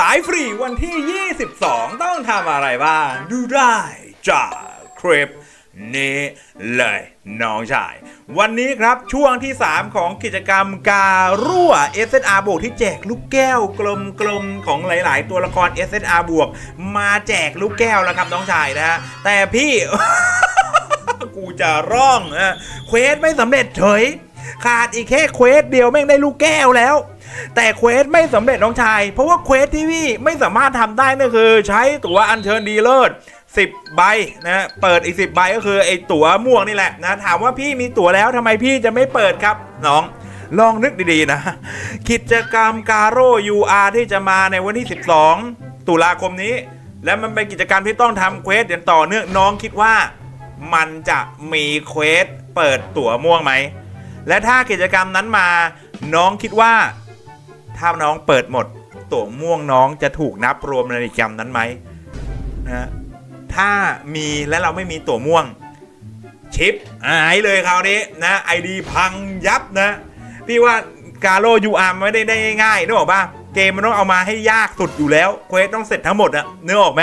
สายฟรีวันที่ 22 ต้องทำอะไรบ้าง ดูได้จากคลิปนี้เลยน้องชาย วันนี้ครับช่วงที่ 3 ของกิจกรรมการั่ว SNR บวกที่แจกลูกแก้วกลมๆ ของหลาย ๆ ตัวละคร SNR บวก มาแจกลูกแก้วแล้วครับน้องชายนะฮะแต่พี่ กูจะร้องนะเควสไม่สำเร็จเฉย ขาดอีกแค่เควสเดียวแม่งได้ลูกแก้วแล้ว แต่เควสไม่สำเร็จน้องชาย เพราะว่าเควสที่พี่ไม่สามารถทำได้นั่นคือ ใช้ตั๋วอัญเชิญดีเลิศ10 ใบนะเปิดอีก 10 ใบก็คือไอ้ตั๋วม่วงนี่แหละนะถามว่าพี่มีตั๋วแล้วทำไมพี่จะไม่เปิดครับน้องลองนึกดีๆนะ กิจกรรมการโร่ UR ที่จะมาในวันที่ 12 ตุลาคมนี้ และมันเป็นกิจกรรมที่ต้องทำเควสอย่างต่อเนื่องน้องคิดว่า มันจะมีเควสเปิดตั๋วม่วงไหม และถ้ากิจกรรมนั้นมาน้องคิดว่า ถ้าน้องเปิดหมด ตั๋วม่วงน้องจะถูกนับรวมในกิจกรรมนั้นไหมนะถ้ามีและเราไม่มีตั๋วม่วง ชิปหายเลยคราวนี้นะไอดีพังยับนะพี่ว่ากาโลยูอาร์ไม่ได้ได้ง่ายๆนึกออกป่ะเกมมันต้องเอามาให้ยากสุดอยู่แล้วเควสต้องเสร็จทั้งหมดอะนึกออกไหม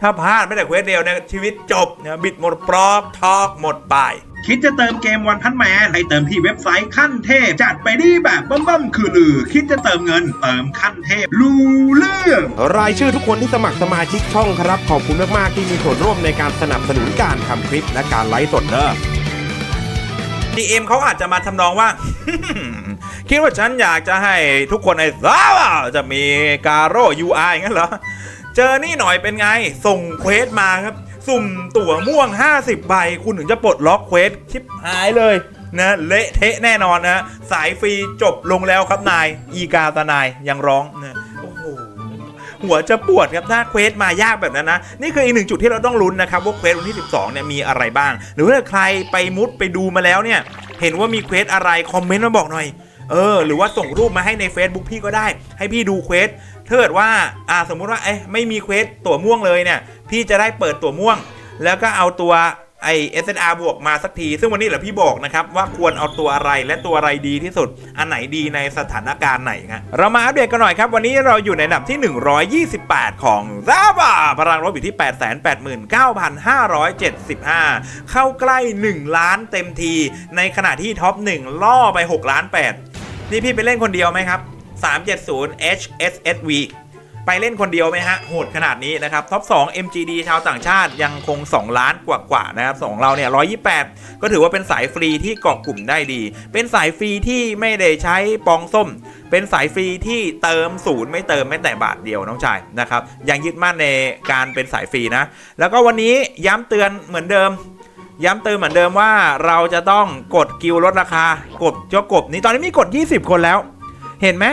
ถ้าพลาดไม่แต่เควสเดียวเนี่ยชีวิตจบนะบิดหมดปลอกทอกหมดไปคิดจะเติมเกมวันพันแมนให้เติมที่เว็บไซต์ขั้นเทพ จัดไปดีแบบบั้มบั้มๆคือลือ คิดจะเติมเงินเติมขั้นเทพรู้เรื่อง รายชื่อทุกคนที่สมัครสมาชิกช่องครับ ขอบคุณมากๆที่มีส่วนร่วมในการสนับสนุนการทำคลิปและการไลฟ์สดเด้อ DM เขาอาจจะมาทำนองว่า คิดว่าฉันอยากจะให้ทุกคนไอ้ว้าวจะมีการโร่ UI งั้นเหรอ เจอนี่หน่อยเป็นไง ส่งเควสมาครับ สุ่มตั๋วม่วง 50 ใบ คุณถึงจะปลดล็อกเควสชิปหายเลยนะเละเทะแน่นอนนะสายฟรีจบลงแล้วครับนาย อีกาตานายยังร้องนะโอ้โหหัวจะปวดครับถ้าเควสมายากแบบนั้นนะ นี่คืออีกหนึ่งจุดที่เราต้องลุ้นนะครับว่าเควสวันที่ 12เนี่ยมีอะไรบ้าง หรือว่าใครไปมุดไปดูมาแล้วเนี่ย เห็นว่ามีเควสอะไรคอมเมนต์มาบอกหน่อยเออหรือว่าส่งรูปมาให้ใน Facebook พี่ก็ได้ ให้พี่ดูเควส ถ้าเกิดว่าอ่าสมมุติว่าเอ๊ะไม่มีเควสตัวม่วงเลยเนี่ยพี่จะได้เปิดตัวม่วง แล้วก็เอาตัวไอ SNR บวกมาสักที ซึ่งวันนี้แหละพี่บอกนะครับ ว่าควรเอาตัวอะไรและตัวอะไรดีที่สุด อันไหนดีในสถานการณ์ไหนครับเรามาอัปเดตกันหน่อยครับ วันนี้เราอยู่ในอันดับที่ 128 ของซาบาพลังรบอยู่ที่ 889,575 เข้าใกล้ 1 ล้านเต็มที ในขณะที่ท็อป 1 ล่อไป 6 ล้าน 8 นี่พี่ไปเล่นคนเดียวไหมครับ 370 HSSV ไปเล่นคนเดียวไหมฮะ โหดขนาดนี้นะครับ ท็อป 2 MGD ชาวต่างชาติยังคง 2 ล้านกว่าๆนะครับสองเราเนี่ย 128 ก็ถือว่าเป็นสายฟรีที่เกาะกลุ่มได้ดี เป็นสายฟรีที่ไม่ได้ใช้ปองส้ม เป็นสายฟรีที่เติมศูนย์ไม่เติมแม้แต่บาทเดียวน้องชายนะครับ ยังยึดมั่นในการเป็นสายฟรีนะ แล้วก็วันนี้ย้ำเตือนเหมือนเดิมย้ำเตือนเหมือนเดิมว่าเราจะต้องกดกิวลดราคา กดเจ้ากบนี้ตอนนี้มีกด 20 คนแล้ว เห็นไหม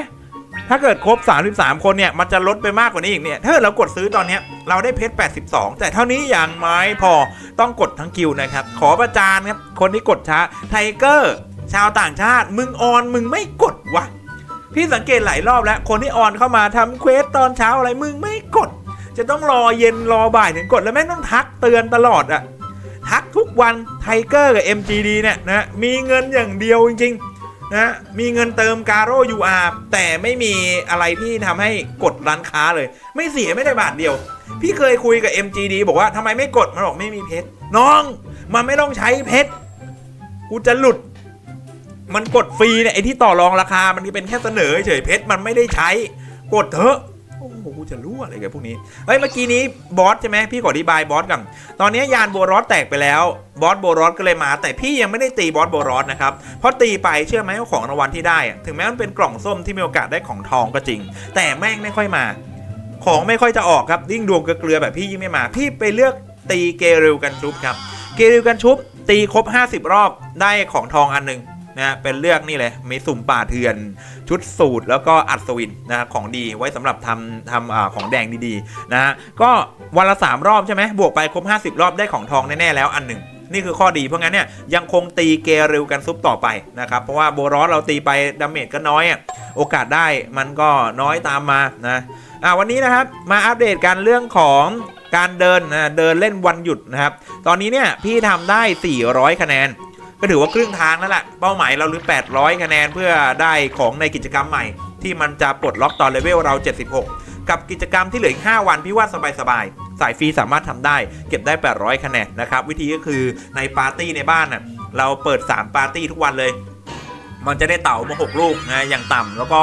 ถ้าเกิดครบ 33 คนเนี่ย มันจะลดไปมากกว่านี้อีกเนี่ย ถ้าเรากดซื้อตอนนี้เราได้เพชร 82 แต่เท่านี้ยังไม่พอต้องกดทั้งกิวนะครับ ขอประจานครับ คนที่กดช้า ไทเกอร์ ชาวต่างชาติ มึงออนมึงไม่กดวะ พี่สังเกตหลายรอบแล้ว คนที่ออนเข้ามาทำเควสตอนเช้าอะไรมึงไม่กด จะต้องรอเย็นรอบ่ายถึงกดแล้วแม่งต้องทักเตือนตลอดอะทักทุกวันไทเกอร์กับ MGD เนี่ยนะมีเงินอย่างเดียวจริงๆ นะมีเงินเติมการโร่ UR แต่ไม่มีอะไรที่ทำให้กดร้านค้าเลย ไม่เสียไม่ได้บาทเดียว พี่เคยคุยกับ MGD บอกว่าทำไมไม่กดมันบอกไม่มีเพชรน้อง มันไม่ต้องใช้เพชรกูจะหลุด มันกดฟรีเนี่ยไอที่ต่อรองราคามันเป็นแค่เสนอเฉยเพชรมันไม่ได้ใช้ กดเถอะ โอ้โหกูจะรู้อะไรกับพวกนี้เฮ้ยเมื่อกี้นี้บอสใช่ไหมพี่ขออธิบายบอสก่อนตอนนี้ยานโบรอสแตกไปแล้วบอสโบรอสก็เลยมา แต่พี่ยังไม่ได้ตีบอสโบรอสนะครับเพราะตีไปเชื่อไหมว่าของรางวัลที่ได้ ถึงแม้มันเป็นกล่องส้มที่มีโอกาสได้ของทองก็จริง แต่แม่งไม่ค่อยมา ของไม่ค่อยจะออกครับยิ่งดวงเกลือแบบพี่ยิ่งไม่มา พี่ไปเลือกตีเกริลกันชุบครับเกริลกันชุบตีครบ 50 รอบได้ของทองอันหนึ่ง นะเป็นเลือกนี่เลยมีสุ่มป่าเถื่อน ชุดสูตรแล้วก็อัศวินนะของดีไว้สำหรับทำทำอของแดงดีๆนะฮะก็วันละ 3 รอบใช่ไหมบวกไปครบ 50 รอบได้ของทองแน่ๆแล้วอันหนึ่งนี่คือข้อดีเพราะงั้นเนี่ยยังคงตีเกเร็วกันซุปต่อไปนะครับ เพราะว่าโบรอสเราตีไปดาเมจก็น้อยอะโอกาสได้มันก็น้อยตามมานะอ่าวันนี้นะครับมาอัปเดตกันเรื่องของการเดินนะเดินเล่นวันหยุดนะครับ ตอนนี้เนี่ยพี่ทำได้ 400 คะแนน ก็ถือว่าครึ่งทางแล้วล่ะ เป้าหมายเราหรือ 800 คะแนนเพื่อได้ของในกิจกรรมใหม่ ที่มันจะปลดล็อกตอนเลเวลเรา 76 กับกิจกรรมที่เหลืออีก 5 วันพี่ว่าสบายๆ สายฟรีสามารถทำได้ เก็บได้ 800 คะแนนนะครับ วิธีก็คือในปาร์ตี้ในบ้านน่ะเราเปิด 3 ปาร์ตี้ทุกวันเลย มันจะได้เต่ามา 6 ลูกนะอย่างต่ำแล้วก็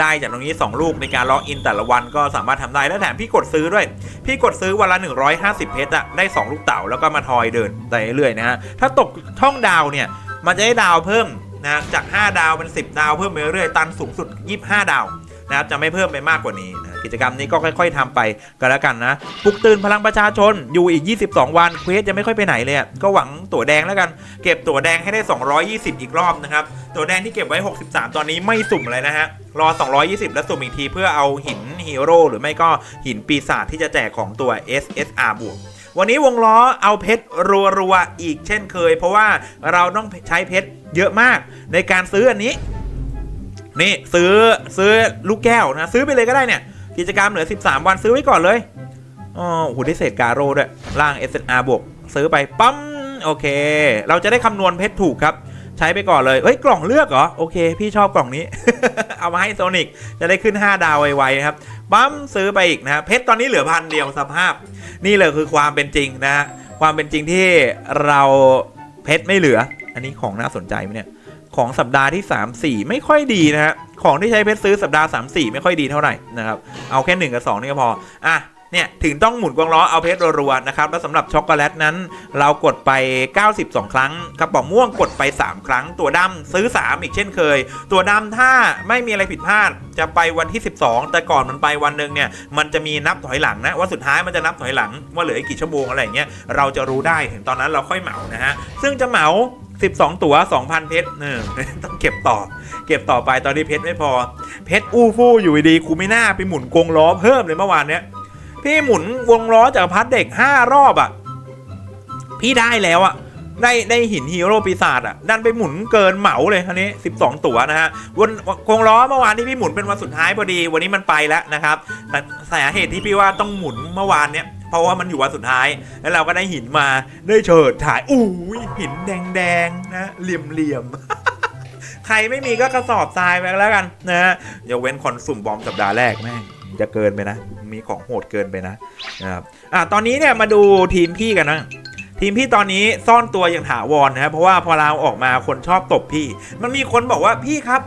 ได้จากตรงนี้ 2 ลูกในการล็อกอินแต่ละวันก็สามารถทำได้และแถมพี่กดซื้อด้วย พี่กดซื้อวันละ 150 เพชรอะได้ 2 ลูกเต่าแล้วก็มาทอยเดินไปเรื่อยๆนะฮะถ้าตกช่องดาวเนี่ยมันจะได้ดาวเพิ่มนะจาก 5 ดาวเป็น 10 ดาวเพิ่มไปเรื่อยๆตันสูงสุด 25 ดาว นะครับจะไม่เพิ่มไปมากกว่านี้นะกิจกรรมนี้ก็ค่อย ๆทำไปก็แล้วกันนะปลุกตื่นพลังประชาชนอยู่อีก 22 วันเควสจะไม่ค่อยไปไหนเลยก็หวังตั๋วแดงแล้วกัน เก็บตั๋วแดงให้ได้ 220 อีกรอบนะครับตั๋วแดงที่เก็บไว้ 63 ตอนนี้ไม่สุ่มเลยนะฮะรอ 220 แล้วสุ่มอีกทีเพื่อเอาหินฮีโร่หรือไม่ก็หินปีศาจที่จะแจกของตัว SSR บวกวันนี้วงล้อเอาเพชรรัวๆอีกเช่นเคย เพราะว่าเราต้องใช้เพชรเยอะมากในการซื้ออันนี้ นี่ซื้อซื้อลูกแก้วนะซื้อไปเลยก็ได้เนี่ย กิจกรรมเหลือ 13 วันซื้อไว้ก่อนเลยอ๋อโอ้โหได้เศษการโร่ด้วยล่าง SNR บวกซื้อไปปั๊มโอเค เราจะได้คำนวณเพชรถูกครับ ใช้ไปก่อนเลยเฮ้ยกล่องเลือกเหรอ โอเค พี่ชอบกล่องนี้ เอามาให้โซนิกจะได้ขึ้น 5 ดาวไวๆนะครับปั๊มซื้อไปอีกนะฮะเพชรตอนนี้เหลือพันเดียวสภาพ นี่เลยคือความเป็นจริงนะฮะความเป็นจริงที่เราเพชรไม่เหลือ อันนี้ของน่าสนใจไหมเนี่ย ของสัปดาห์ที่ 3 4 ไม่ค่อยดีนะฮะของที่ใช้เพชรซื้อสัปดาห์ 3 4 ไม่ค่อยดีเท่าไหร่นะครับเอาแค่ 1 กับ 2 นี่ก็พออะเนี่ยถึงต้องหมุนกวงล้อเอาเพชรรัวๆนะครับแล้วสำหรับช็อกโกแลตนั้น เรากดไป 92 ครั้งกระป๋องม่วงกดไป 3 ครั้ง ตัวดำซื้อ 3 อีกเช่นเคย ตัวดำถ้าไม่มีอะไรผิดพลาด จะไปวันที่ 12 แต่ก่อนมันไปวันหนึ่งเนี่ยมันจะมีนับถอยหลังนะว่าสุดท้ายมันจะนับถอยหลังว่าเหลืออีกกี่ชั่วโมงอะไรอย่างเงี้ยเราจะรู้ได้ถึงตอนนั้นเราค่อยเหมานะฮะซึ่งจะเหมา 12 ตั๋ว 2,000 เพชรเออต้องเก็บต่อ เก็บต่อไปตอนนี้เพชรไม่พอ เพชรอู้ฟู่อยู่ดีกูไม่น่าไปหมุนกงล้อเพิ่มเลยเมื่อวานเนี้ยพี่หมุนวงล้อจากพัดเด็ก 5 รอบอะ่ะ พี่ได้แล้วอะ่ะ ได้ได้หินฮีโร่ปีศาจอะดันไปหมุนเกินเหมาเลยอันนี้ 12 ตัวนะฮะวันกงล้อเมื่อวานที่พี่หมุนเป็นวันสุดท้ายพอดี วันนี้มันไปแล้วนะครับแต่สาเหตุที่พี่ว่าต้องหมุนเมื่อวานเนี้ยเพราะว่ามันอยู่วันสุดท้าย แล้วเราก็ได้หินมาได้เฉิดถ่ายอู้ยหินแดงๆนะเหลี่ยมๆ ใครไม่มีก็กระสอบทรายไปแล้วกันนะฮะอย่าเว้นคอนสุ่มบอมสัปดาห์แรกแม่งจะเกินไปนะ มีของโหดเกินไปนะนะครับอะตอนนี้เนี่ยมาดูทีมพี่กันนะ ทีมพี่ตอนนี้ซ่อนตัวอย่างถาวรนนะครับเพราะว่าพอเราออกมาคนชอบตบพี่ มันมีคนบอกว่าพี่ครับ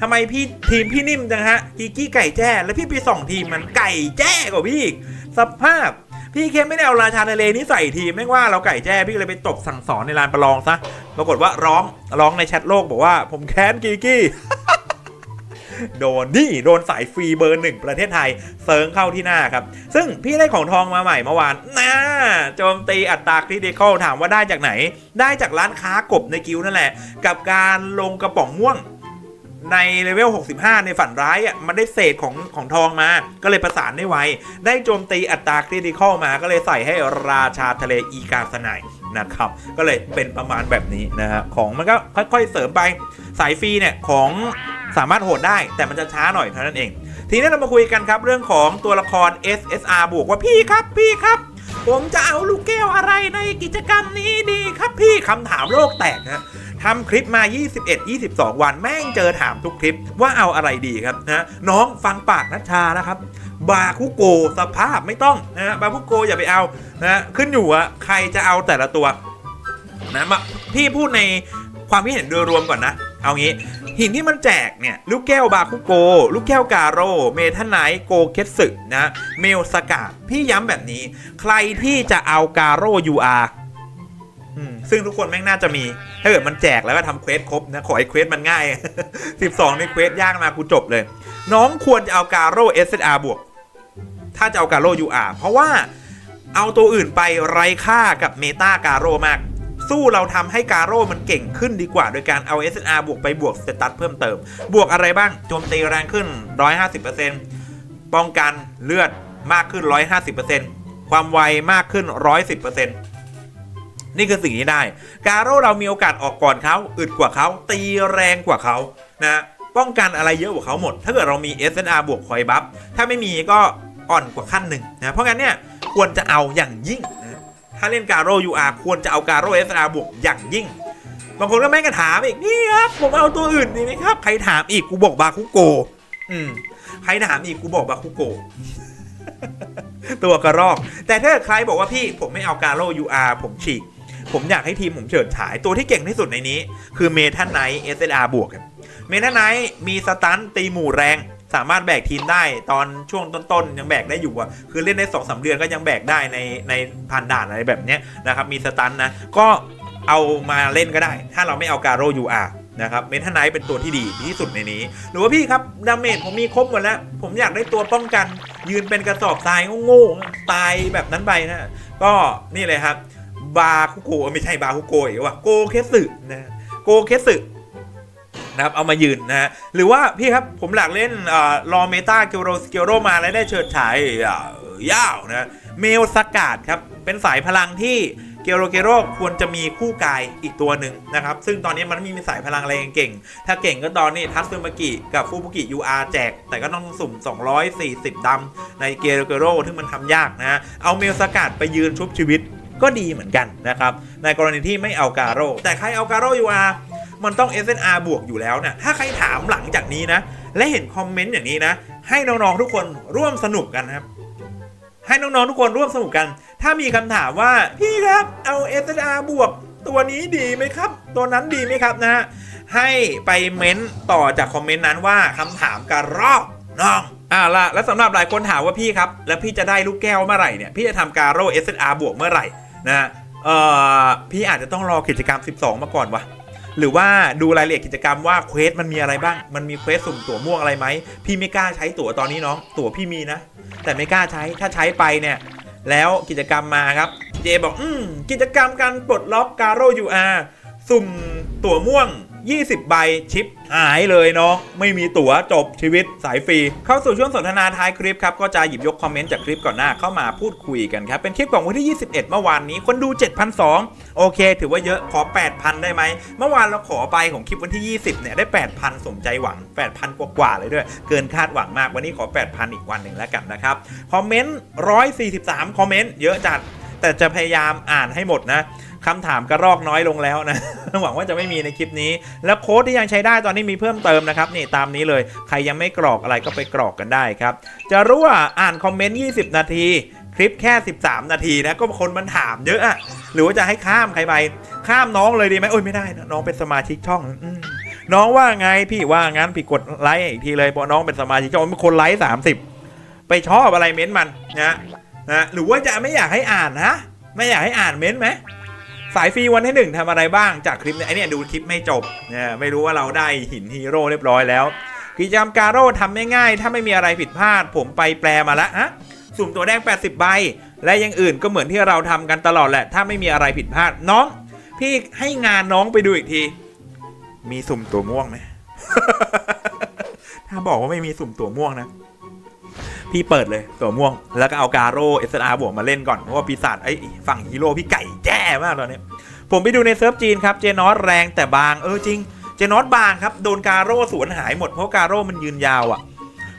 ทำไมพี่ทีมพี่นิ่มจังฮะกีกี้ไก่แจ้แล้วพี่ไปส่องทีมมันไก่แจ้กว่าพี่อีกสภาพพี่แค่ไม่ได้เอาราชาทะเลนี้ใส่ทีมไม่ว่าเราไก่แจ้พี่เลยไปตบสั่งสอนในลานประลองซะปรากฏว่าร้องร้องในแชทโลกบอกว่า ผมแค้นกีกี้ โดนนี่โดนสายฟรีเบอร์หนึ่งประเทศไทยเซิร์งเข้าที่หน้าครับ ซึ่งพี่ได้ของทองมาใหม่เมื่อวานนะโจมตีอัตราคริติคอลถามว่าได้จากไหน ได้จากร้านค้ากบในกิวนั่นแหละ กับการลงกระป๋องม่วงในเลเวล 65 ในฝันร้ายอะ มันได้เศษของของทองมา ก็เลยประสานได้ไว ได้โจมตีอัตราคริติคอลมา ก็เลยใส่ให้ราชาทะเลอีกาสนายนะครับ ก็เลยเป็นประมาณแบบนี้นะฮะ ของมันก็ค่อยๆเสริมไป สายฟรีเนี่ย ของ สามารถโหดได้แต่มันจะช้าหน่อยเท่านั้นเอง ทีนี้เรามาคุยกันครับเรื่องของตัวละคร SSR บวกว่าพี่ครับพี่ครับ ผมจะเอาลูกแก้วอะไรในกิจกรรมนี้ดีครับพี่คำถามโลกแตกนะทำคลิปมา 21 22 วันแม่งเจอถามทุกคลิปว่าเอาอะไรดีครับนะน้องฟังปากนัชชานะครับ บาคุโกสภาพไม่ต้องนะฮะบาคุโกอย่าไปเอานะขึ้นอยู่ว่าใครจะเอาแต่ละตัวนะมาพี่พูดในความคิดเห็นโดยรวมก่อนนะ เอางี้ หินที่มันแจกเนี่ยลูกแก้วบาคุโก ลูกแก้วกาโร่เมทันไนโกเคสึนะเมลสกาพี่ย้ำแบบนี้ ใครที่จะเอากาโร่ยูอาร์ซึ่งทุกคนแม่งน่าจะมี ถ้าเกิดมันแจกแล้วก็ทำเควสครบนะ ขอให้เควสมันง่าย 12 ในเควสยากมากูจบเลย น้องควรจะเอาการโร่ SR บวก ถ้าจะเอาการโร่ UR เพราะว่าเอาตัวอื่นไปไร้ค่ากับเมตาการโร่มาก สู้เราทำให้การโร่มันเก่งขึ้นดีกว่า โดยการเอา SNR บวกไปบวกสเตตัสเพิ่มเติม บวกอะไรบ้าง โจมตีแรงขึ้น 150%ป้องกันเลือดมากขึ้น 150%ความไวมากขึ้น 110%นี่คือสิ่งที่ได้ การโร่เรามีโอกาสออกก่อนเขาอึดกว่าเขาตีแรงกว่าเขานะป้องกันอะไรเยอะกว่าเขาหมด ถ้าเกิดเรามี SNR บวกคอยบัฟถ้าไม่มีก็อ่อนกว่าขั้นหนึ่งนะเพราะงั้นเนี่ยควรจะเอาอย่างยิ่ง ถ้าเล่นการโร่ UR ควรจะเอาการโร่ SR บวกอย่างยิ่ง บางคนก็แม่งก็ถามอีกนี่ครับ ผมเอาตัวอื่นดีไหมครับ ใครถามอีกกูบอกบาคุโก อืมใครถามอีกกูบอกบาคุโก ตัวกระรอก แต่ถ้าใครบอกว่าพี่ผมไม่เอากาโร่ UR ผมฉีก ผมอยากให้ทีมผมเฉิดฉายตัวที่เก่งที่สุดในนี้ คือเมทันไนท์ SLR บวกครับเมทันไนท์มีสตันตีหมู่แรง สามารถแบกทีมได้ตอนช่วงต้นๆ ยังแบกได้อยู่อะคือเล่นได้สองสาเดือนก็ยังแบกได้ในในพันด่านอะไรแบบเนี้ยนะครับมีสตันนะก็เอามาเล่นก็ได้ ถ้าเราไม่เอากาโร่ UR นะครับเมทันไนท์เป็นตัวที่ดีที่สุดในนี้ หรือว่าพี่ครับดาเมจผมมีครบหมดแล้ว ผมอยากได้ตัวป้องกัน ยืนเป็นกระสอบทรายโง่ๆตายแบบนั้นไปนะ ก็นี่เลยครับ บาคุโกไม่ใช่บาคุโกอีกว่าโกเคสึนะโกเคสึ นะครับเอามายืนนะฮะหรือว่าพี่ครับผมอยากเล่นอ่อรอเมตาเกโรสเกโรมาแล้วได้เฉิดฉายอ่ายาวนะเมลสกาดครับเป็นสายพลังที่เกโรเกโรควรจะมีคู่กายอีกตัวหนึ่งนะครับ ซึ่งตอนนี้มันไม่มีสายพลังอะไรเก่งๆถ้าเก่งก็ตอนนี้ทัตสึมากิกับฟูบุกิ UR แจก แต่ก็ต้องสุ่ม 240ดำในเกโรเกโรที่มันทำยากนะ เอาเมลสกาดไปยืนชุบชีวิตก็ดีเหมือนกันนะครับ ในกรณีที่ไม่เอาการโรแต่ใครเอาการโร่ UR มันต้อง SNR บวกอยู่แล้วนะถ้าใครถามหลังจากนี้นะ และเห็นคอมเมนต์อย่างนี้นะ ให้น้องๆทุกคนร่วมสนุกกันครับ ให้น้องๆทุกคนร่วมสนุกกัน ถ้ามีคำถามว่าพี่ครับเอา SNR บวกตัวนี้ดีไหมครับ ตัวนั้นดีไหมครับนะฮะให้ไปเม้นต่อจากคอมเมนต์นั้นว่าคำถามการรอกน้องอ่าละแล้วสำหรับหลายคนถามว่าพี่ครับ แล้วพี่จะได้ลูกแก้วเมื่อไหร่เนี่ยพี่จะทำการโร่ SNR บวกเมื่อไหร่นะฮะเอ่อพี่อาจจะต้องรอกิจกรรม 12 มาก่อนวะ หรือว่าดูรายละเอียดกิจกรรมว่าเควสมันมีอะไรบ้าง มันมีเควสสุ่มตั๋วม่วงอะไรไหม พี่ไม่กล้าใช้ตั๋วตอนนี้น้อง ตั๋วพี่มีนะ แต่ไม่กล้าใช้ ถ้าใช้ไปเนี่ย แล้วกิจกรรมมาครับ เจบอก อืม กิจกรรมการปลดล็อกการโร่ UR สุ่มตั๋วม่วง 20 ใบชิปหายเลยเน้องไม่มีตั๋วจบชีวิตสายฟรี เข้าสู่ช่วงสนทนาท้ายคลิปครับ ก็จะหยิบยกคอมเมนต์จากคลิปก่อนหน้าเข้ามาพูดคุยกันครับ เป็นคลิปของวันที่ 21 เมื่อวานนี้คนดู7,200โอเค ถือว่าเยอะขอ 8,000 ได้ไหม เมื่อวานเราขอไปของคลิปวันที่ 20 เนี่ยได้ 8,000 สมใจหวัง 8,000 กว่าๆเลยด้วย เกินคาดหวังมากวันนี้ขอ 8,000 อีกวันหนึ่งแล้วกันนะครับคอมเมนต์143คอมเมนต์เยอะจัดแต่จะพยายามอ่านให้หมดนะ คำถามกระรอกน้อยลงแล้วนะ หวังว่าจะไม่มีในคลิปนี้ แล้วโค้ดที่ยังใช้ได้ตอนนี้มีเพิ่มเติมนะครับนี่ตามนี้เลยใครยังไม่กรอกอะไรก็ไปกรอกกันได้ครับ จะรู้ว่าอ่านคอมเมนต์ 20 นาทีคลิปแค่ 13 นาทีนะก็คนมันถามเยอะอะหรือว่าจะให้ข้ามใครไป ข้ามน้องเลยดีไหมโอ้ยไม่ได้นะน้องเป็นสมาชิกช่องอน้องว่าไงพี่ว่างั้นพี่กดไลค์อีกทีเลยเพราะน้องเป็นสมาชิกช่องเป็นคนไลค์30ไปชอบอะไรเม้นต์มันนะนะหรือว่าจะไม่อยากให้อ่านนะไม่อยากให้อ่านเม้นต์ไหม สายฟรีวันที่หนึ่งทำอะไรบ้างจากคลิปเนี่ยไอเนี่ยดูคลิปไม่จบเนี่ยไม่รู้ว่าเราได้หินฮีโร่เรียบร้อยแล้วกิจกรรมการโร่ทำไม่ง่ายถ้าไม่มีอะไรผิดพลาด ผมไปแปลมาล้วฮะสุ่มตัวแดง 80 ใบ และยังอื่นก็เหมือนที่เราทำกันตลอดแหละ ถ้าไม่มีอะไรผิดพลาดน้อง พี่ให้งานน้องไปดูอีกที มีสุ่มตัวม่วงไหมถ้าบอกว่าไม่มีสุ่มตัวม่วงนะพี่เปิดเลยตัวม่วง แล้วก็เอาการโร่เอสอาร์บวกมาเล่นก่อนเพราะว่าปีศาจไอ้ฝั่งฮีโร่พี่ไก่แจ มากตอนนี้ ผมไปดูในเซิร์ฟจีนครับ เจนอสแรงแต่บาง เออจริง เจนอสบางครับ โดนการโร่สวนหายหมดเพราะการโร่มันยืนยาวอะ่ะ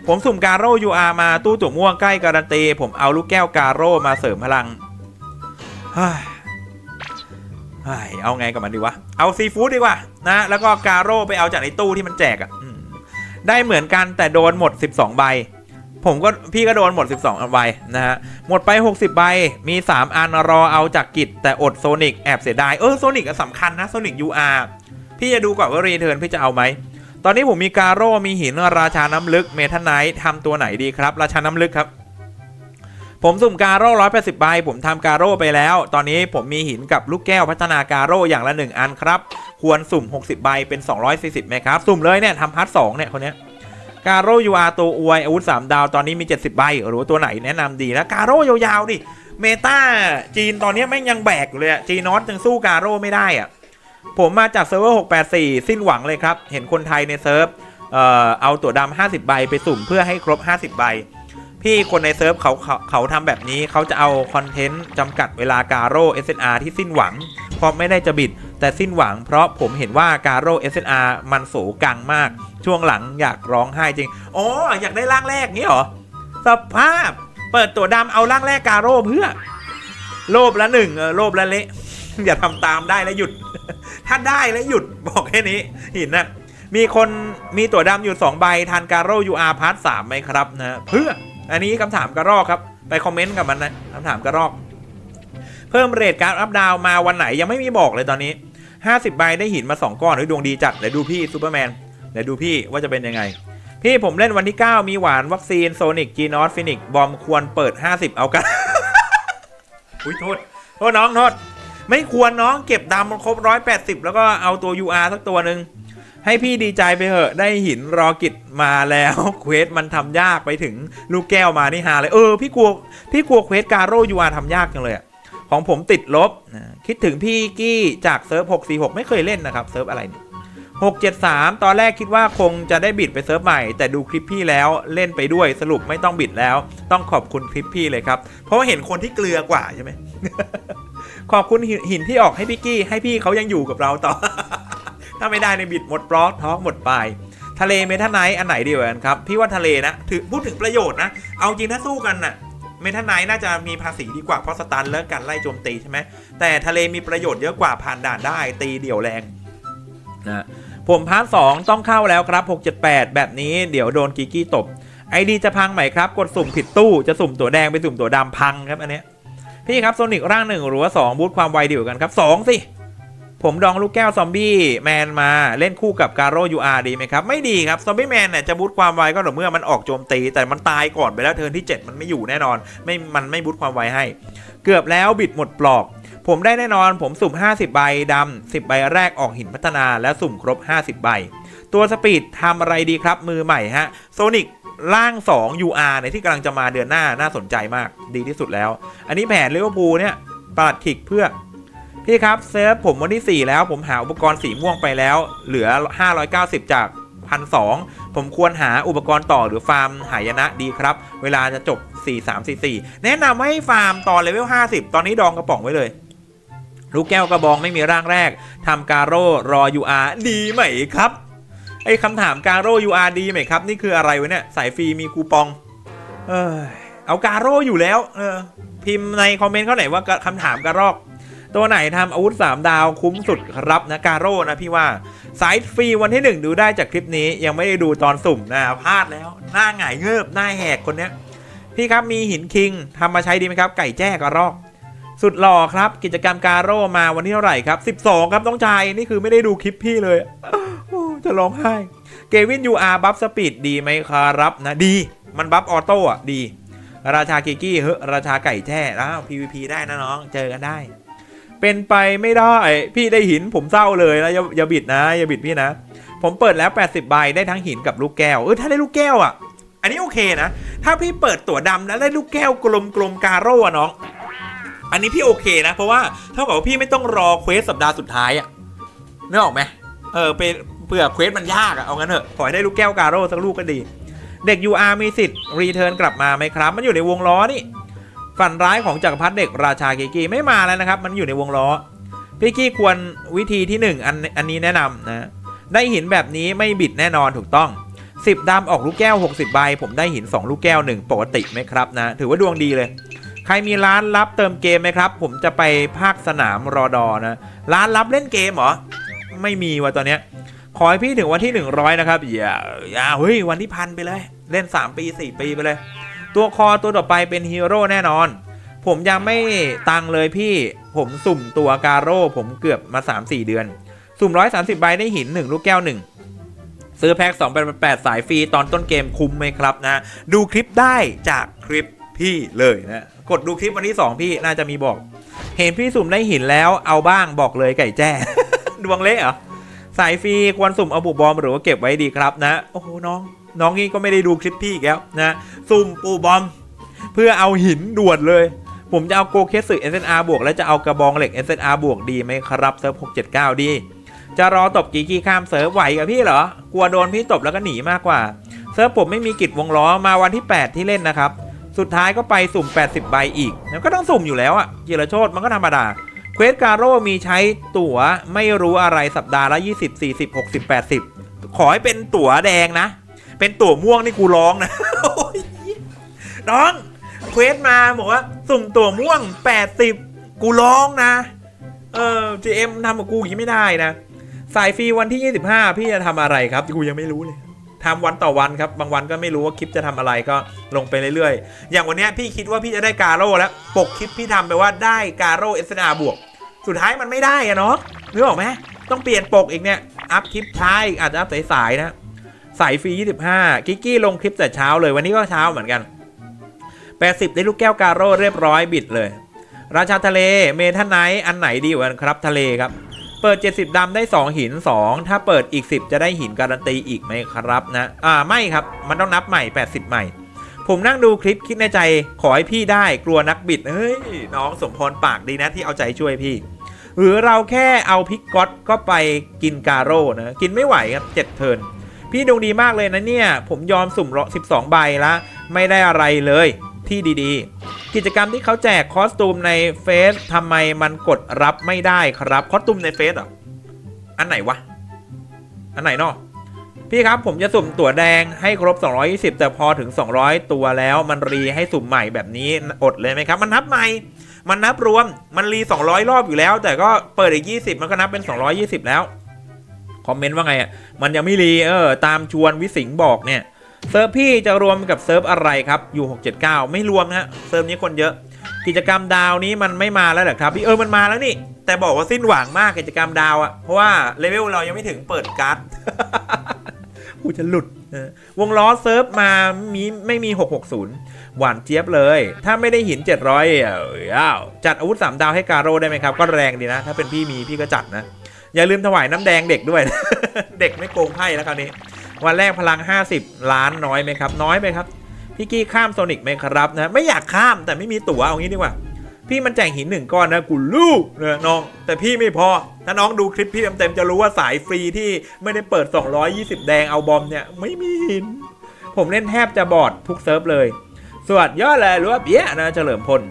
ผมสุ่มการโร่ UR มาตู้ตัวม่วงใกล้การันตี ผมเอาลูกแก้วการโร่มาเสริมพลังเฮ้ยเอาไงกับมันดีวะ เอาซีฟู้ดดีกว่านะ แล้วก็การโร่ไปเอาจากในตู้ที่มันแจกอะ่ะได้เหมือนกันแต่โดนหมด 12 ใบ ผมก็พี่ก็โดนหมด 12ใบนะฮะ หมดไป 60 ใบ มี 3 อันรอเอาจากกิจแต่อดโซนิกแอบเสียดาย เออโซนิกสำคัญนะโซนิก UR พี่จะดูก่อนว่ารีเทิร์นพี่จะเอาไหม ตอนนี้ผมมีการโร่มีหินราชาน้ำลึกเมทันไนท์ทำตัวไหนดีครับ ราชาน้ำลึกครับ ผมสุ่มการโร่180ใบ ผมทำการโร่ไปแล้ว ตอนนี้ผมมีหินกับลูกแก้วพัฒนาการโร่อย่างละ1อันครับ ควรสุ่ม 60 ใบเป็น 240ไหมครับ สุ่มเลยเนี่ยทำพาร์ทสองเนี่ยคนเนี้ย การโร่ยูอาตัวอวยอาวุธ 3 ดาวตอนนี้มี 70 ใบ หรือว่าตัวไหนแนะนำดีนะการโร่ยาวๆดิเมตาจีนตอนนี้แม่งยังแบกเลยจีนอสยังสู้การโร่ไม่ได้อะผมมาจากเซิร์ฟเวอร์ 684 สิ้นหวังเลยครับ เห็นคนไทยในเซิร์ฟเอ่อเอาตัวดำ50 ใบไปสุ่มเพื่อให้ครบ 50 ใบ พี่คนในเซิร์ฟเขาเขาเขาทำแบบนี้เขาจะเอาคอนเทนต์จำกัดเวลาการโร่ SNR ที่สิ้นหวัง เพราะไม่ได้จะบิด แต่สิ้นหวังเพราะผมเห็นว่าการโร่ SNR มันโสกังมาก ช่วงหลังอยากร้องไห้จริง อ๋อ อยากได้ร่างแรกนี้เหรอ สภาพ เปิดตัวดำเอาร่างแรกกาโร่เพื่อ โลภละหนึ่งเออโลภละเละ อย่าทำตามได้แล้วหยุด ถ้าได้แล้วหยุดบอกแค่นี้หินนะมีคนมีตัวดำอยู่ 2 ใบทานการโร่ UR พาร์ทสามไหมครับนะเพื่ออันนี้คำถามกระรอกครับ ไปคอมเมนต์กับมันนะคำถามกระรอก เพิ่มเรทการอัพดาวมาวันไหนยังไม่มีบอกเลยตอนนี้ 50 ใบได้หินมา 2 ก้อนเฮ้ยดวงดีจัดเดี๋ยวดูพี่ซูเปอร์แมน เดี๋ยวดูพี่ว่าจะเป็นยังไง พี่ผมเล่นวันที่ 9 มีหวานวัคซีนโซนิกจีนอสฟินิกบอมควรเปิด 50 เอากันอุ้ยโทษโทษน้องโทษไม่ควรน้องเก็บดำมันครบ 180 แล้วก็เอาตัว UR สักตัวหนึ่งให้พี่ดีใจไปเหอะ ได้หินรอกิจมาแล้วเควสมันทำยากไปถึงลูกแก้วมานี่ฮาเลย เออ พี่กลัวพี่กลัวเควสการโร่ UR ทำยากจังเลยอะของผมติดลบนะคิดถึงพี่กี้จากเซิร์ฟ 646 ไม่เคยเล่นนะครับ เซิร์ฟอะไรเนี่ย 673 ตอนแรกคิดว่าคงจะได้บิดไปเซิร์ฟใหม่ แต่ดูคลิปพี่แล้วเล่นไปด้วยสรุปไม่ต้องบิดแล้ว ต้องขอบคุณคลิปพี่เลยครับ เพราะว่าเห็นคนที่เกลือกว่าใช่ไหมขอบคุณหินที่ออกให้พี่กี้ ให้พี่เขายังอยู่กับเราต่อ ถ้าไม่ได้ในบิดหมดบล็อกท้องหมดไปทะเลเมทาไนท์อันไหนดีกว่ากันครับ พี่ว่าทะเลนะถือพูดถึงประโยชน์นะ เอาจริงถ้าสู้กันน่ะเมทาไนท์น่าจะมีภาษีดีกว่าเพราะสตันเลิกกันไล่โจมตีใช่ไหมแต่ทะเลมีประโยชน์เยอะกว่าผ่านด่านได้ตีเดี่ยวแรงนะ ผมพาร์ทสองต้องเข้าแล้วครับ 678 แบบนี้เดี๋ยวโดนกิกกี้ตบไอดีจะพังไหมครับ กดสุ่มผิดตู้จะสุ่มตัวแดงไปสุ่มตัวดำพังครับอันเนี้ยพี่ครับโซนิกร่างหนึ่งหรือว่าสองบูทความไวเดียวกันครับสองสิผมดองลูกแก้วซอมบี้แมนมาเล่นคู่กับการโรยูอาร์ดีไหมครับ ไม่ดีครับ ซอมบี้แมนเนี่ยจะบูทความไวก็ต่อเมื่อมันออกโจมตี แต่มันตายก่อนไปแล้วเทิร์นที่ 7 มันไม่อยู่แน่นอน ไม่มันไม่บูทความไวให้ เกือบแล้วบิดหมดปลอก ผมได้แน่นอนผมสุ่ม 50 ใบดำ10 ใบแรกออกหินพัฒนาและสุ่มครบ 50 ใบ ตัวสปีดทำอะไรดีครับมือใหม่ฮะโซนิกร่าง 2 UR เนี่ยที่กำลังจะมาเดือนหน้าน่าสนใจมากดีที่สุดแล้ว อันนี้แผนลิเวอร์พูลเนี่ยปาดขิกเพื่อ พี่ครับเซิร์ฟผมวันที่ 4 แล้วผมหาอุปกรณ์สีม่วงไปแล้ว เหลือ 590 จาก1,200ผมควรหาอุปกรณ์ต่อหรือฟาร์มหายนะดีครับ เวลาจะจบ 4344 แนะนำให้ฟาร์มตอนเลเวล 50 ตอนนี้ดองกระป๋องไว้เลย ลูกแก้วกระบองไม่มีร่างแรกทำการโร่รอ UR ดีไหมครับไอ้คำถามการโร่ UR ดีไหมครับ นี่คืออะไรวะเนี่ยสายฟรีมีคูปอง เออเอาการโร่อยู่แล้ว เออ พิมพ์ในคอมเมนต์เขาไหนว่าคำถามกระรอก ตัวไหนทำอาวุธ 3 ดาวคุ้มสุดครับนะการโร่นะพี่ว่าสายฟรีวันที่ 1 ดูได้จากคลิปนี้ยังไม่ได้ดูตอนสุ่มนะพลาดแล้ว หน้าหงายเงิบหน้าแหกคนเนี้ยพี่ครับมีหินคิงทำมาใช้ดีไหมครับ ไก่แจ้กระรอก สุดหล่อครับ กิจกรรมการโร่มาวันที่เท่าไหร่ครับ 12 ครับต้องชายนี่คือไม่ได้ดูคลิปพี่เลยจะร้องไห้เกวินยูอาร์บัฟสปีดดีไหมครับนะดี มันบัฟออโต้อะดี ราชากิกกี้เฮ้ราชาไก่แจ้อ้ว PVP ได้นะน้องเจอกันได้ เป็นไปไม่ได้พี่ได้หินผมเศร้าเลยนะอย่าอย่าบิดนะอย่าบิดพี่นะ ผมเปิดแล้ว 80ใบได้ทั้งหินกับลูกแก้วเออถ้าได้ลูกแก้วอะ อันนี้โอเคนะ ถ้าพี่เปิดตั๋วดำแล้วได้ลูกแก้วกลมกลมๆการโร่อะน้อง อันนี้พี่โอเคนะ เพราะว่าเท่ากับว่าพี่ไม่ต้องรอเควสสัปดาห์สุดท้ายอะนึกออกไหมเออเป็นเผื่อเควสมันยากอะเอางั้นเถอะขอให้ได้ลูกแก้วการโร่สักลูกก็ดี เด็ก UR มีสิทธิ์รีเทิร์นกลับมาไหมครับ มันอยู่ในวงล้อนี่ฝันร้ายของจักรพรรดิเด็กราชาเกกี้ไม่มาแล้วนะครับ มันอยู่ในวงล้อพี่กี้ควรวิธีที่ 1 อันอันนี้แนะนำนะ ได้หินแบบนี้ไม่บิดแน่นอนถูกต้อง 10ดำออกลูกแก้ว 60 ใบ ผมได้หิน 2 ลูกแก้ว 1 ปกติไหมครับนะ ถือว่าดวงดีเลย รมีร้านรับเติมเกมไหมครับ ผมจะไปภาคสนามรอดอนะ ร้านรับเล่นเกมเหรอ ไม่มีว่ะตอนเนี้ย ขอให้พี่ถึงวันที่ 100 นะครับ อย่าอย่าเฮ้ย วันที่พันไปเลย เล่น 3 ปี 4 ปีไปเลย ตัวคอตัวต่อไปเป็นฮีโร่แน่นอน ผมยังไม่ตังเลยพี่ ผมสุ่มตัวการโร่ผมเกือบมา 3-4 เดือน สุ่ม 130 ใบได้หิน 1 ลูกแก้ว 1ซื้อแพ็ค2เป็น8สายฟรีตอนต้นเกมคุ้มไหมครับนะ ดูคลิปได้จากคลิป พี่เลยนะกดดูคลิปวันที่ 2 พี่น่าจะมีบอก เห็นพี่สุ่มได้หินแล้วเอาบ้างบอกเลยไก่แจ้ ดวงเละเหรอสายฟรีควรสุ่มเอาบุบอมหรือว่าเก็บไว้ดีครับนะ โอ้โหน้อง น้องนี่ก็ไม่ได้ดูคลิปพี่แล้วนะสุ่มปูบอม เพื่อเอาหินด่วนเลย ผมจะเอาโกเคสึ SNR บวกและจะเอากระบองเหล็ก SNR บวกดีไหมครับเซิร์ฟ679 ดี จะรอตบกีกี้ข้ามเซิร์ฟไหวกับพี่เหรอกลัวโดนพี่ตบแล้วก็หนีมากกว่า เซิร์ฟผมไม่มีกิจวงล้อมาวันที่ 8 ที่เล่นนะครับ สุดท้ายก็ไปสุ่ม 80 ใบอีก แล้วก็ต้องสุ่มอยู่แล้วอะจิรโชตมันก็ธรรมดา เควสการโร่มีใช้ตั๋วไม่รู้อะไรสัปดาห์ละ 20 40 60 80 ขอให้เป็นตั๋วแดงนะ เป็นตั๋วม่วงนี่กูร้องนะโอ้ยน้องเควสมาบอกว่าสุ่มตั๋วม่วง 80 กูร้องนะ เออ GM ทำกับกูอย่างนี้ไม่ได้นะ สายฟรีวันที่ 25 พี่จะทำอะไรครับ กูยังไม่รู้เลย ทำวันต่อวันครับ บางวันก็ไม่รู้ว่าคลิปจะทำอะไรก็ลงไปเรื่อยๆ อย่างวันเนี้ยพี่คิดว่าพี่จะได้กาโร่แล้ว ปกคลิปพี่ทำไปว่าได้กาโร่เอสนาบวก สุดท้ายมันไม่ได้อะเนาะนึกออกไหมต้องเปลี่ยนปกอีกเนี่ย อัพคลิปช้าอีกอาจจะอัพสายๆนะ สายฟรี 25 กิกกี้ลงคลิปแต่เช้าเลยวันนี้ก็เช้าเหมือนกัน 80 ได้ลูกแก้วกาโร่เรียบร้อยบิดเลย ราชาทะเลเมทันไนท์อันไหนดีกว่าครับทะเลครับ เปิด 70ดำได้ 2 หิน 2 ถ้าเปิดอีก 10 จะได้หินการันตีอีกไหมครับนะ อ่าไม่ครับ มันต้องนับใหม่ 80 ใหม่ ผมนั่งดูคลิปคิดในใจ ขอให้พี่ได้กลัวนักบิด เฮ้ย น้องสมพรปากดีนะที่เอาใจช่วยพี่ หรือเราแค่เอาพิกก๊อตก็ไปกินกาโร่นะ กินไม่ไหวครับ 7 เทิร์นพี่ดวงดีมากเลยนะเนี่ย ผมยอมสุ่มเลาะ12 ใบละ ไม่ได้อะไรเลย ที่ดีๆ กิจกรรมที่เขาแจกคอสตูมในเฟซทำไมมันกดรับไม่ได้ครับคอสตูมในเฟซเหรออันไหนวะ อันไหนเนาะพี่ครับผมจะสุ่มตั๋วแดงให้ครบ 220 แต่พอถึง 200 ตัวแล้วมันรีให้สุ่มใหม่แบบนี้อดเลยไหมครับ มันนับใหม่ มันนับรวมมันรี 200 รอบอยู่แล้ว แต่ก็เปิดอีก 20 มันก็นับเป็น 220 แล้ว คอมเมนต์ว่าไงอะมันยังไม่รีเออตามชวนวิสิงบอกเนี่ย เซิร์ฟพี่จะรวมกับเซิร์ฟอะไรครับอยู่679 ไม่รวมนะฮะเซิร์ฟนี้คนเยอะ กิจกรรมดาวนี้มันไม่มาแล้วเหรอครับพี่เออมันมาแล้วนี่ แต่บอกว่าสิ้นหวังมากกิจกรรมดาวอะเพราะว่าเลเวลเรายังไม่ถึงเปิดการ์ดกูจะหลุดวงล้อเซิร์ฟมามีไม่มี 660 หวานเจี๊ยบเลย ถ้าไม่ได้หิน 700เอ้าวจัดอาวุธ 3 ดาวให้การโร่ได้ไหมครับ ก็แรงดีนะ ถ้าเป็นพี่มีพี่ก็จัดนะ อย่าลืมถวายน้ำแดงเด็กด้วย เด็กไม่โกงไพ่แล้วคราวนี้ วันแรกพลัง 50 ล้านน้อยไหมครับ น้อยไปครับ พี่กี้ข้ามโซนิกไหมครับนะไม่อยากข้ามแต่ไม่มีตั๋วเอางี้ดีกว่า พี่มันแจกหินหนึ่งก้อนนะกูลูกนะน้อง แต่พี่ไม่พอ ถ้าน้องดูคลิปพี่เต็มๆจะรู้ว่าสายฟรีที่ไม่ได้เปิด 220 แดงเอาบอมเนี่ยไม่มีหิน ผมเล่นแทบจะบอดทุกเซิร์ฟเลยสวดยอดเลยหรือว่าเบี้ยนะเฉลิมพล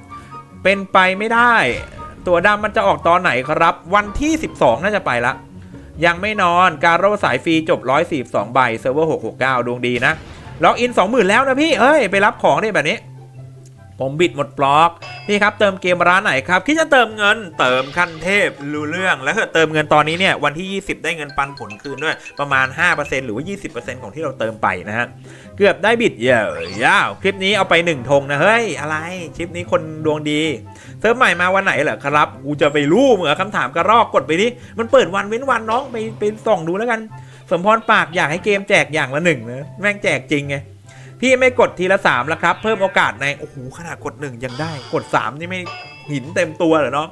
เป็นไปไม่ได้ ตัวดำมันจะออกตอนไหนครับ วันที่ 12 น่าจะไปละ ยังไม่นอนการโร่สายฟรีจบ 142 ใบเซิร์ฟเวอร์ 669 ดวงดีนะ ล็อกอิน 20,000 แล้วนะพี่ เอ้ย ไปรับของได้แบบนี้ ผมบิดหมดบล็อก พี่ครับเติมเกมร้านไหนครับคิดจะเติมเงินเติมขั้นเทพรู้เรื่อง แล้วถ้าเติมเงินตอนนี้เนี่ยวันที่ 20 ได้เงินปันผลคืนด้วยประมาณ 5%หรือว่า 20%ของที่เราเติมไปนะฮะเกือบได้บิดเยอะยาวคลิปนี้เอาไป1ธงนะเฮ้ยอะไรคลิปนี้คนดวงดีเซิร์ฟใหม่มาวันไหนเหรอครับกูจะไปรู้เหมือนคำถามกระรอกกดไปดิมันเปิดวันเว้นวันน้องไปไปส่องดูแล้วกัน สมพรปากอยากให้เกมแจกอย่างละหนึ่งนะแม่งแจกจริงไง พี่ไม่กดทีละสามแล้วครับ เพิ่มโอกาสใน โอ้โห ขนาดกดหนึ่งยังได้ กดสามนี่ไม่หินเต็มตัวเหรอเน้อง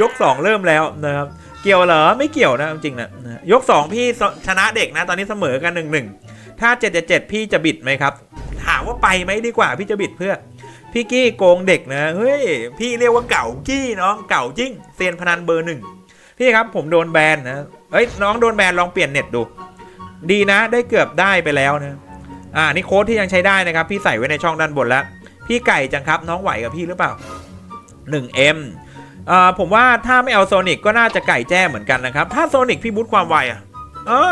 ยกสองเริ่มแล้วนะครับ เกี่ยวเหรอ ไม่เกี่ยวนะจริงนะ ยกสองพี่ชนะเด็กนะ ตอนนี้เสมอกันหนึ่งหนึ่งถ้าเจ็ดเจ็ดพี่จะบิดไหมครับ ถามว่าไปไหมดีกว่าพี่จะบิดเพื่อ พี่กี้โกงเด็กนะ เฮ้ย พี่เรียกว่าเก่ากี้น้องเก่าจริงเซียนพนันเบอร์หนึ่งพี่ครับผมโดนแบนนะเฮ้ยน้องโดนแบนลองเปลี่ยนเน็ตดู ดีนะได้เกือบได้ไปแล้วนะ อ่านี่โค้ดที่ยังใช้ได้นะครับพี่ใส่ไว้ในช่องด้านบนแล้ว พี่ไก่จังครับน้องไหวกับพี่หรือเปล่า 1M อ่าผมว่าถ้าไม่เอาโซนิกก็น่าจะไก่แจ้เหมือนกันนะครับ ถ้าโซนิกพี่บูทความไวอะอ่า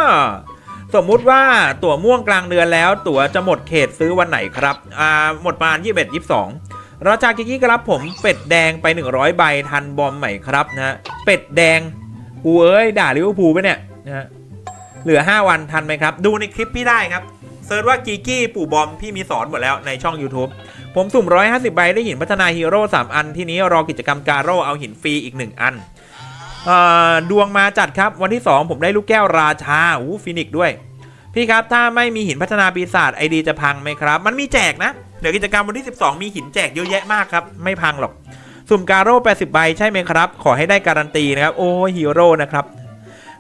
สมมุติว่าตั๋วม่วงกลางเดือนแล้ว ตั๋วจะหมดเขตซื้อวันไหนครับอ่าหมดประมาณ21 22ราชากิกกี้ครับผมเป็ดแดงไป 100 ใบทันบอมใหม่ครับนะฮะเป็ดแดงกูเอ้ยด่าลิเวอร์พูลไปเนี่ยนะฮะเหลือ 5 วันทันไหมครับ ดูในคลิปพี่ได้ครับ ซิร์ชว่ากีกี้ปู่บอมพี่มีสอนหมดแล้วในช่อง YouTube ผมสุ่ม 150 ใบได้หินพัฒนาฮีโร่ 3 อัน ที่นี้รอกิจกรรมการโร่เอาหินฟรีอีก 1 อันออดวงมาจัดครับวันที่ 2 ผมได้ลูกแก้วราชาอู้ฟินิกด้วย พี่ครับถ้าไม่มีหินพัฒนาปีศาจไอดีจะพังไหมครับ มันมีแจกนะ เดี๋ยวกิจกรรมวันที่ 12 มีหินแจกเยอะแยะมากครับ ไม่พังหรอก สุ่มการโร่80 ใบใช่ไหมครับ ขอให้ได้การันตีนะครับโอ้ฮีโร่นะครับ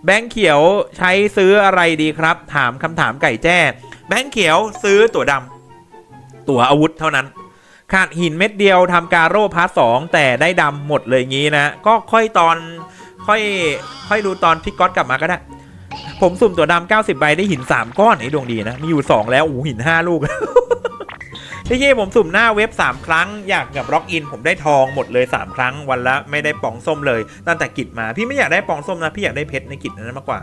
แบงค์เขียวใช้ซื้ออะไรดีครับ ถามคำถามไก่แจ้ บงค์เขียวซื้อตั๋วดำตั๋วอาวุธเท่านั้น ขาดหินเม็ดเดียวทำการโร่พาร์ทสองแต่ได้ดำหมดเลยงี้นะ ก็ค่อยตอนค่อยค่อยดูตอนพี่ก๊อตกลับมาก็ได้ ผมสุ่มตัวดำ90ใบได้หิน3ก้อนไอ้ดวงดีนะ มีอยู่2แล้วโอ้หิน5ลูกที่กี้ผมสุ่มหน้าเว็บ 3 ครั้ง อยากกับล็อกอินผมได้ทองหมดเลย 3 ครั้งวันละไม่ได้ปองส้มเลย ตั้งแต่กิจมา พี่ไม่อยากได้ปองส้มนะ พี่อยากได้เพชรในกิจนั้นมากกว่า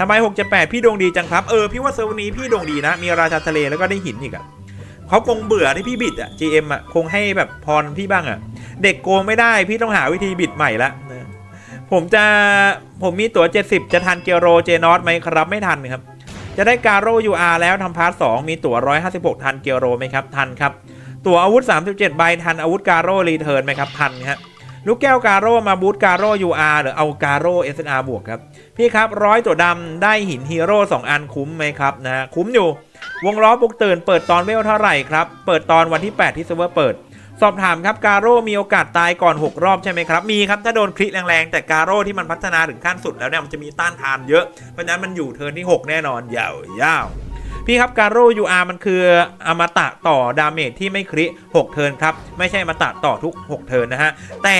ทำไม 6 7 8 พี่ดวงดีจังครับ เออ พี่ว่าเซอร์ฟนี้พี่ดวงดีนะ มีราชาทะเลแล้วก็ได้หินอีกอะเขาคงเบื่อที่พี่บิดอะ GM อะคงให้แบบพรพี่บ้างอะเด็กโกงไม่ได้พี่ต้องหาวิธีบิดใหม่ละนะผมจะผมมีตั๋ว 70 จะทันเกียโรเจนอสไหมครับไม่ทันครับ จะได้การโร่ UR แล้วทำพาร์ท2มีตั๋ว 156 ทันเกียโรไหมครับ ทันครับ ตั๋วอาวุธ 37 ใบทันอาวุธการโรรีเทิร์นไหมครับทันครับ ลูกแก้วการโร่มาบูทการโร่ UR หรือเอาการโร่ SNR บวกครับ พี่ครับร้อยตัวดำได้หินฮีโร่2อันคุ้มไหมครับนะฮะคุ้มอยู่ วงล้อปลุกตื่นเปิดตอนเวลเท่าไหร่ครับ เปิดตอนวันที่ 8 ที่เซิร์ฟเวอร์เปิด สอบถามครับ การโร่มีโอกาสตายก่อน 6 รอบใช่ไหมครับ มีครับ ถ้าโดนคลิกแรงๆ แต่การโร่ที่มันพัฒนาถึงขั้นสุดแล้วเนี่ยมันจะมีต้านทานเยอะ เพราะฉะนั้นมันอยู่เทิร์นที่ 6 แน่นอนยาวๆ พี่ครับการโร่ UR มันคืออมตะต่อดาเมจที่ไม่คลิ6เทิร์นครับ ไม่ใช่อมตะต่อทุก 6 เทิร์นนะฮะ แต่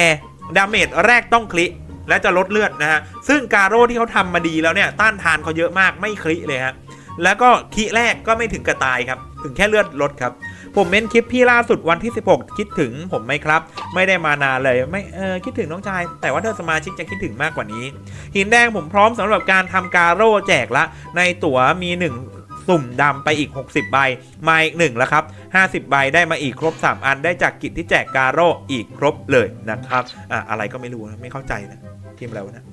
ดาเมจแรกต้องคลิและจะลดเลือดนะฮะ ซึ่งการโร่ที่เขาทำมาดีแล้วเนี่ย ต้านทานเขาเยอะมากไม่คลิเลยฮะ แล้วก็คีแรกก็ไม่ถึงกระตายครับ ถึงแค่เลือดลดครับ ผมเม้นคลิปพี่ล่าสุดวันที่ 16 คิดถึงผมไหมครับ ไม่ได้มานานเลย ไม่ เออคิดถึงน้องชาย แต่ว่าถ้าสมาชิกจะคิดถึงมากกว่านี้ หินแดงผมพร้อมสำหรับการทำการโร่แจกละ ในตั๋วมี 1 สุ่มดำไปอีก 60 ใบ มาอีก1แล้วครับ 50 ใบได้มาอีกครบ 3 อันได้จากกิจที่แจกการโร่อีกครบเลยนะครับอะอะไรก็ไม่รู้นะไม่เข้าใจนะทีมเรานะ